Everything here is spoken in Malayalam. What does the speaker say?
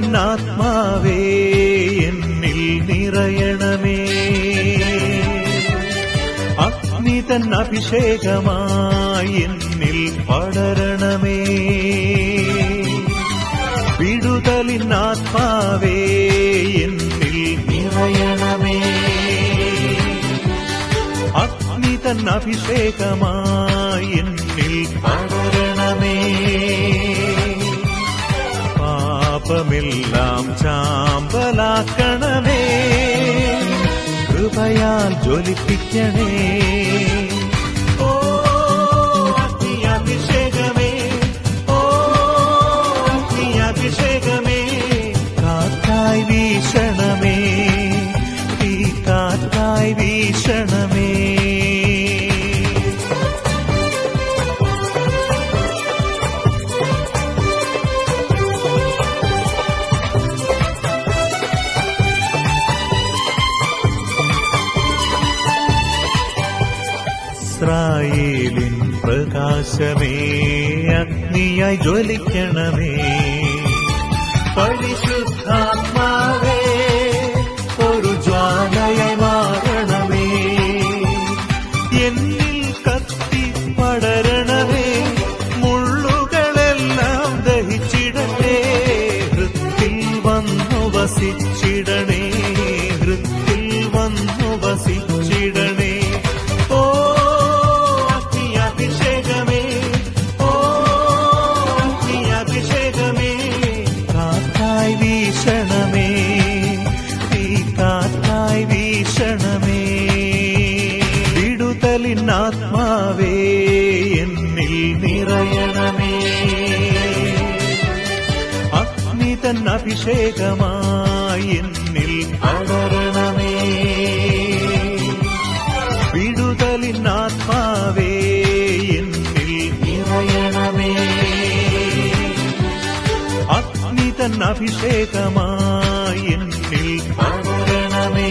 വിടുതലിനാത്മാവേ എന്നിൽ നിറയണമേ. അഗ്നി തൻ അഭിഷേകമായി എന്നിൽ പടരണമേ. വിടുതലിനാത്മാവേ എന്നിൽ നിറയണമേ. അഗ്നി തൻ അഭിഷേകമായി എന്നിൽ പടരണമേ. പാപമെല്ലാം ചാമ്പലാക്കണമേ. കൃപയാൽ ജ്വലിപ്പിക്കണേ. വീശണമേ. ഈ കാറ്റായി വീശണമേ. ഇസ്രായേലിൻ പ്രകാശമേ അഗ്നിയായി ജ്വലിക്കണമേ. പരിശുദ്ധാത്മാവേ ഒരു ജ്വാലയായി മാറണമേ. വിടുതലിനാത്മാവേ എന്നിൽ നിറയണമേ. അഗ്നി തൻ എന്നിൽ വിടുതലിൻ വിടുതലിനാത്മാവേ എന്നിൽ നിറയണമേ. അഗ്നി തൻ എന്നിൽ പടരണമേ.